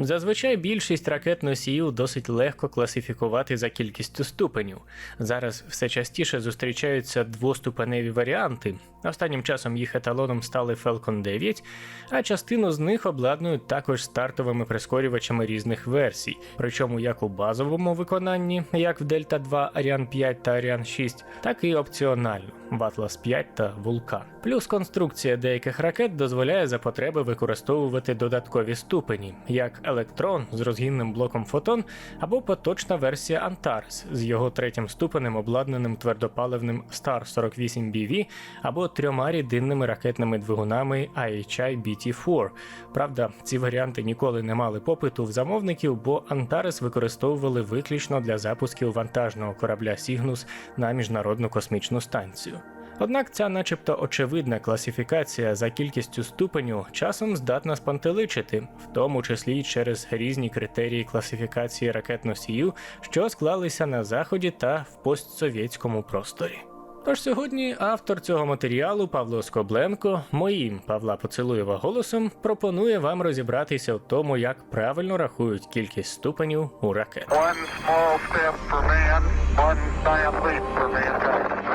Зазвичай більшість ракет носіїв досить легко класифікувати за кількістю ступенів. Зараз все частіше зустрічаються двоступеневі варіанти. Останнім часом їх еталоном стали Falcon 9, а частину з них обладнують також стартовими прискорювачами різних версій, причому як у базовому виконанні, як в Delta 2 Ariane 5 та Ariane 6, так і опціонально в Atlas 5 та Vulcan. Плюс конструкція деяких ракет дозволяє за потреби використовувати додаткові ступені, як електрон з розгінним блоком фотон або поточна версія Antares з його третім ступенем, обладнаним твердопаливним Star 48 BV або трьома рідинними ракетними двигунами IHI BT-4. Правда, ці варіанти ніколи не мали попиту в замовників, бо Antares використовували виключно для запусків вантажного корабля Cygnus на міжнародну космічну станцію. Однак ця, начебто, очевидна класифікація за кількістю ступеню часом здатна спантеличити, в тому числі через різні критерії класифікації ракет-носіїв, що склалися на заході та в постсовєтському просторі. Тож сьогодні автор цього матеріалу Павло Скобленко моїм Павла Поцелуєва голосом пропонує вам розібратися в тому, як правильно рахують кількість ступенів у ракет. One small step for man, one giant leap for mankind.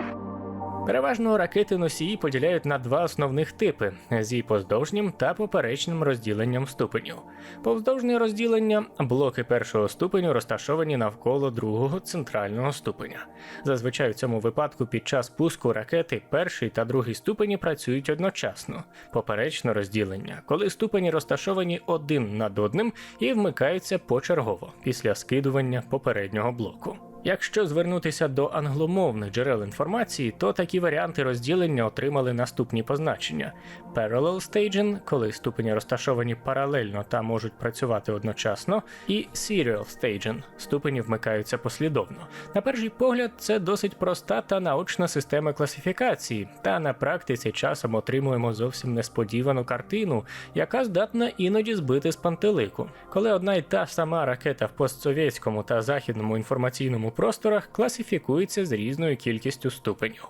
Переважно ракети носії поділяють на два основних типи зі поздовжнім та поперечним розділенням ступенів. Повздовжне розділення блоки першого ступеню розташовані навколо другого центрального ступеня. Зазвичай в цьому випадку під час пуску ракети перший та другий ступені працюють одночасно. Поперечне розділення, коли ступені розташовані один над одним і вмикаються почергово після скидування попереднього блоку. Якщо звернутися до англомовних джерел інформації, то такі варіанти розділення отримали наступні позначення: Parallel Staging, коли ступені розташовані паралельно та можуть працювати одночасно, і Serial Staging, ступені вмикаються послідовно. На перший погляд, це досить проста та наочна система класифікації, та на практиці часом отримуємо зовсім несподівану картину, яка здатна іноді збити з пантелику. Коли одна й та сама ракета в постсовєтському та західному інформаційному просторах класифікується з різною кількістю ступенів.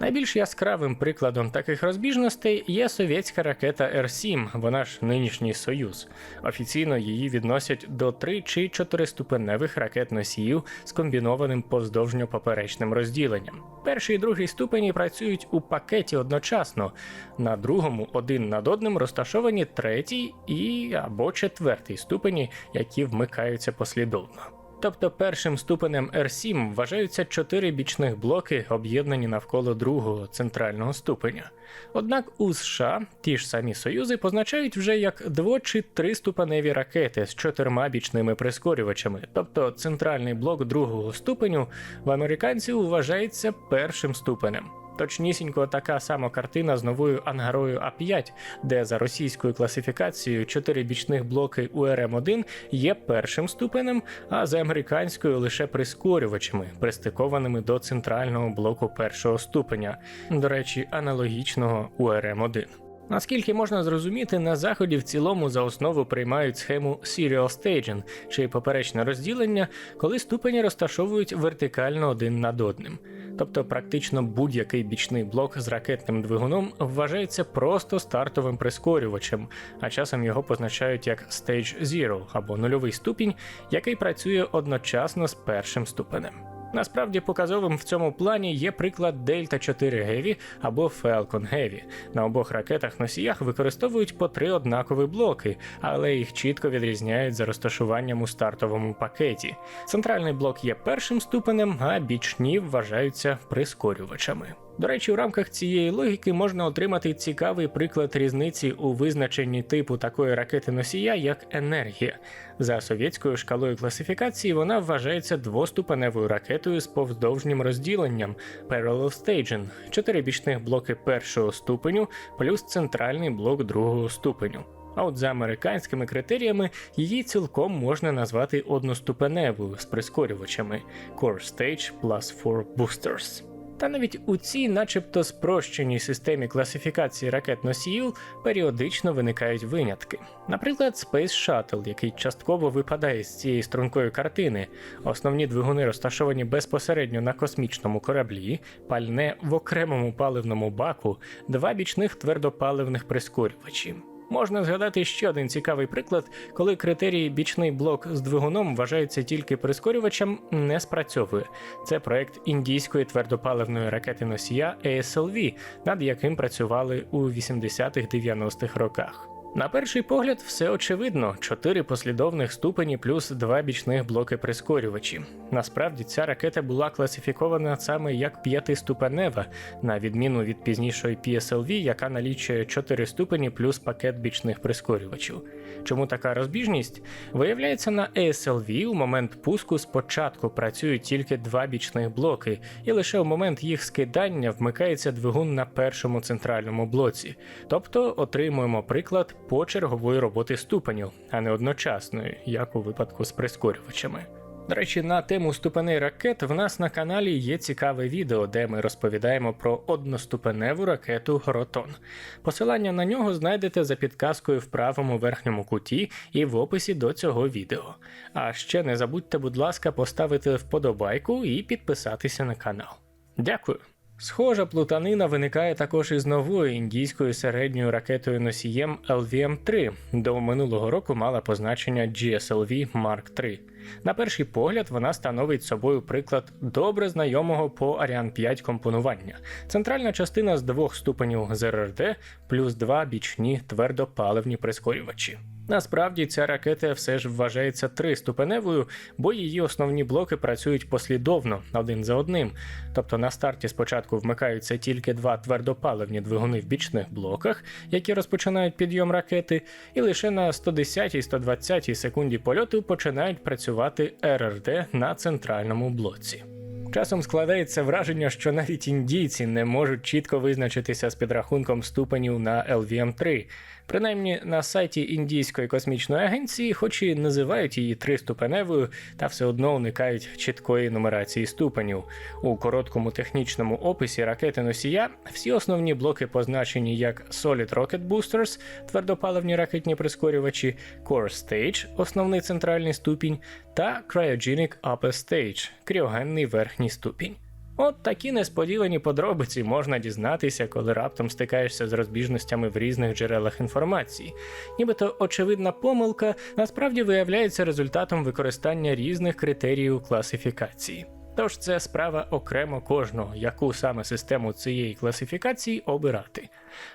Найбільш яскравим прикладом таких розбіжностей є совєтська ракета Р-7, вона ж нинішній Союз. Офіційно її відносять до 3 чи 4 ступеневих ракет носіїв з комбінованим поздовжньо-поперечним розділенням. Перший і другий ступені працюють у пакеті одночасно, на другому один над одним розташовані третій і або четвертий ступені, які вмикаються послідовно. Тобто першим ступенем R7 вважаються чотири бічних блоки, об'єднані навколо другого центрального ступеня. Однак у США ті ж самі союзи позначають вже як дво- чи триступеневі ракети з чотирма бічними прискорювачами, тобто центральний блок другого ступеню в американців вважається першим ступенем. Точнісінько така сама картина з новою ангарою А5, де за російською класифікацією чотири бічних блоки УРМ-1 є першим ступенем, а за американською лише прискорювачами, пристикованими до центрального блоку першого ступеня, до речі, аналогічного УРМ-1. Наскільки можна зрозуміти, на заході в цілому за основу приймають схему Serial Staging, чи поперечне розділення, коли ступені розташовують вертикально один над одним. Тобто практично будь-який бічний блок з ракетним двигуном вважається просто стартовим прискорювачем, а часом його позначають як Stage Zero або нульовий ступінь, який працює одночасно з першим ступенем. Насправді показовим в цьому плані є приклад Delta 4 Heavy або Falcon Heavy. На обох ракетах носіях використовують по три однакові блоки, але їх чітко відрізняють за розташуванням у стартовому пакеті. Центральний блок є першим ступенем, а бічні вважаються прискорювачами. До речі, у рамках цієї логіки можна отримати цікавий приклад різниці у визначенні типу такої ракети носія, як енергія. За совєтською шкалою класифікації вона вважається двоступеневою ракетою з повздовжнім розділенням Parallel Staging, чотири бічних блоки першого ступеню плюс центральний блок другого ступеню. А от за американськими критеріями її цілком можна назвати одноступеневою з прискорювачами Core Stage plus 4 Boosters. Та навіть у цій, начебто спрощеній системі класифікації ракет носіїв періодично виникають винятки. Наприклад, Space Shuttle, який частково випадає з цієї стрункої картини. Основні двигуни розташовані безпосередньо на космічному кораблі, пальне в окремому паливному баку, два бічних твердопаливних прискорювачі. Можна згадати ще один цікавий приклад, коли критерій бічний блок з двигуном вважається тільки прискорювачем, не спрацьовує. Це проект індійської твердопаливної ракети носія ASLV, над яким працювали у 80-х-90-х роках. На перший погляд, все очевидно: чотири послідовних ступені плюс два бічних блоки прискорювачі. Насправді ця ракета була класифікована саме як п'ятиступенева, на відміну від пізнішої PSLV, яка налічує чотири ступені плюс пакет бічних прискорювачів. Чому така розбіжність? Виявляється, на ASLV у момент пуску спочатку працюють тільки два бічних блоки, і лише у момент їх скидання вмикається двигун на першому центральному блоці. Тобто отримуємо приклад почергової роботи ступенів, а не одночасної, як у випадку з прискорювачами. До речі, на тему ступеней ракет в нас на каналі є цікаве відео, де ми розповідаємо про одноступеневу ракету Гротон. Посилання на нього знайдете за підказкою в правому верхньому куті і в описі до цього відео. А ще не забудьте, будь ласка, поставити вподобайку і підписатися на канал. Дякую! Схожа плутанина виникає також із новою індійською середньою ракетою носієм LVM-3, до минулого року мала позначення GSLV Mark III. На перший погляд вона становить собою приклад добре знайомого по Ariane 5 компонування. Центральна частина з двох ступенів ЗРРД плюс два бічні твердопаливні прискорювачі. Насправді ця ракета все ж вважається триступеневою, бо її основні блоки працюють послідовно один за одним. Тобто на старті спочатку вмикаються тільки два твердопаливні двигуни в бічних блоках, які розпочинають підйом ракети, і лише на 110-120 секунді польоту починають працювати РРД на центральному блоці. Часом складається враження, що навіть індійці не можуть чітко визначитися з підрахунком ступенів на LVM-3. Принаймні на сайті Індійської космічної агенції, хоч і називають її триступеневою, та все одно уникають чіткої нумерації ступенів. У короткому технічному описі ракети носія всі основні блоки позначені як Solid Rocket Boosters, твердопаливні ракетні прискорювачі, Core Stage, основний центральний ступінь, та Cryogenic Upper Stage, кріогенний верхній ступінь. От такі несподівані подробиці можна дізнатися, коли раптом стикаєшся з розбіжностями в різних джерелах інформації. Нібито очевидна помилка насправді виявляється результатом використання різних критеріїв класифікації. Тож це справа окремо кожного, яку саме систему цієї класифікації обирати.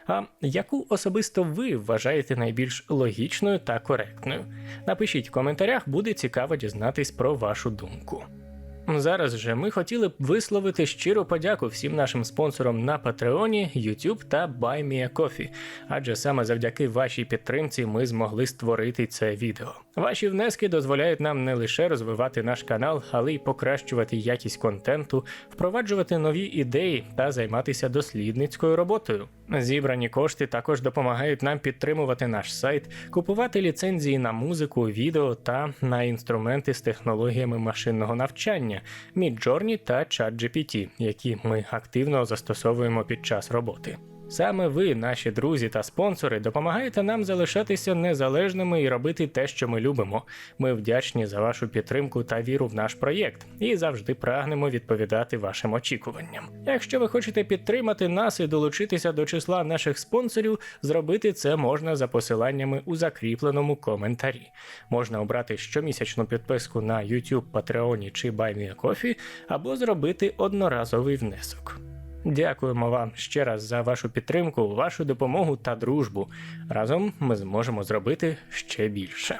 А яку особисто ви вважаєте найбільш логічною та коректною? Напишіть в коментарях, буде цікаво дізнатись про вашу думку. Зараз же ми хотіли б висловити щиру подяку всім нашим спонсорам на Патреоні, YouTube та BuyMeACoffee, адже саме завдяки вашій підтримці ми змогли створити це відео. Ваші внески дозволяють нам не лише розвивати наш канал, але й покращувати якість контенту, впроваджувати нові ідеї та займатися дослідницькою роботою. Зібрані кошти також допомагають нам підтримувати наш сайт, купувати ліцензії на музику, відео та на інструменти з технологіями машинного навчання, Midjourney та ChatGPT, які ми активно застосовуємо під час роботи. Саме ви, наші друзі та спонсори, допомагаєте нам залишатися незалежними і робити те, що ми любимо. Ми вдячні за вашу підтримку та віру в наш проєкт і завжди прагнемо відповідати вашим очікуванням. Якщо ви хочете підтримати нас і долучитися до числа наших спонсорів, зробити це можна за посиланнями у закріпленому коментарі. Можна обрати щомісячну підписку на YouTube, Patreon чи BuyMeACoffee, або зробити одноразовий внесок. Дякуємо вам ще раз за вашу підтримку, вашу допомогу та дружбу. Разом ми зможемо зробити ще більше.